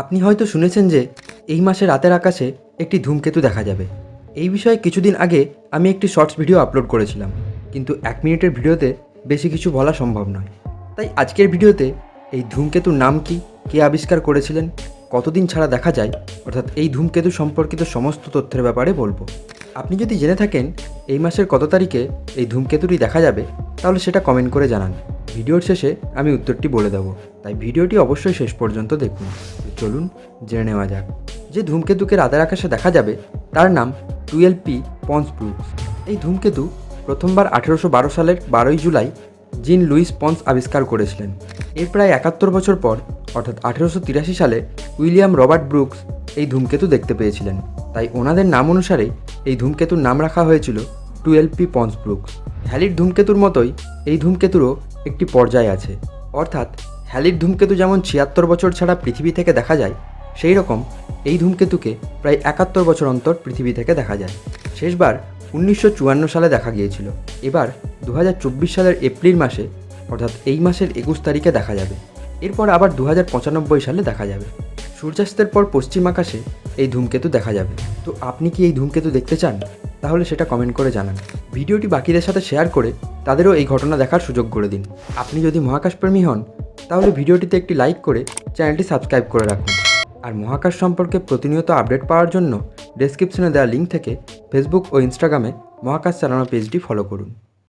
আপনি হয়তো শুনেছেন যে এই মাসে রাতের আকাশে একটি ধূমকেতু দেখা যাবে। এই বিষয়ে কিছুদিন আগে আমি একটি শর্টস ভিডিও আপলোড করেছিলাম, কিন্তু এক মিনিটের ভিডিওতে বেশি কিছু বলা সম্ভব নয়। তাই আজকের ভিডিওতে এই ধূমকেতুর নাম কি, কে আবিষ্কার করেছিলেন, কতদিন ছাড়া দেখা যায়, অর্থাৎ এই ধূমকেতু সম্পর্কিত সমস্ত তথ্যের ব্যাপারে বলব। আপনি যদি জেনে থাকেন এই মাসের কত তারিখে এই ধূমকেতুটি দেখা যাবে, তাহলে সেটা কমেন্ট করে জানান। ভিডিওর শেষে আমি উত্তরটি বলে দেবো। তাই ভিডিওটি অবশ্যই শেষ পর্যন্ত দেখুন। চলুন জেনে নেওয়া যাক। যে ধূমকেতুকে রাতের আকাশে দেখা যাবে, তার নাম টুয়েলভ পি পন্স ব্রুকস এই ধূমকেতু প্রথমবার আঠেরোশো বারো সালের বারোই জুলাই জিন লুইস পন্স আবিষ্কার করেছিলেন। এর প্রায় একাত্তর বছর পর, অর্থাৎ আঠেরোশো তিরাশি সালে, উইলিয়াম রবার্ট ব্রুকস এই ধূমকেতু দেখতে পেয়েছিলেন। তাই ওনাদের নাম অনুসারে এই ধূমকেতুর নাম রাখা হয়েছিল টুয়েলভ পি পন্স ব্রুকস। হ্যালির ধূমকেতুর মতোই এই ধূমকেতুরও একটি পর্যায় আছে। অর্থাৎ, হ্যালির ধূমকেতু যেমন ছিয়াত্তর বছর ছাড়া পৃথিবী থেকে দেখা যায়, সেই রকম এই ধূমকেতুকে প্রায় একাত্তর বছর অন্তর পৃথিবী থেকে দেখা যায়। শেষবার উনিশশো চুয়ান্ন সালে দেখা গিয়েছিল। এবার দু হাজার চব্বিশ সালের এপ্রিল মাসে, অর্থাৎ এই মাসের একুশ তারিখে দেখা যাবে। এরপর আবার দু হাজার পঁচানব্বই সালে দেখা যাবে। সূর্যাস্তের পর পশ্চিম আকাশে এই ধূমকেতু দেখা যাবে। তো আপনি কি এই ধূমকেতু দেখতে চান? তাহলে সেটা কমেন্ট করে জানান। ভিডিওটি বাকিদের সাথে শেয়ার করে তাদেরও এই ঘটনা দেখার সুযোগ করে দিন। আপনি যদি মহাকাশপ্রেমী হন, তাহলে ভিডিওটিতে একটি লাইক করে চ্যানেলটি সাবস্ক্রাইব করে রাখুন। আর মহাকাশ সম্পর্কে প্রতিনিয়ত আপডেট পাওয়ার জন্য ডেসক্রিপশনে দেওয়া লিঙ্ক থেকে ফেসবুক ও ইনস্টাগ্রামে মহাকাশ চালানো পেজটি ফলো করুন।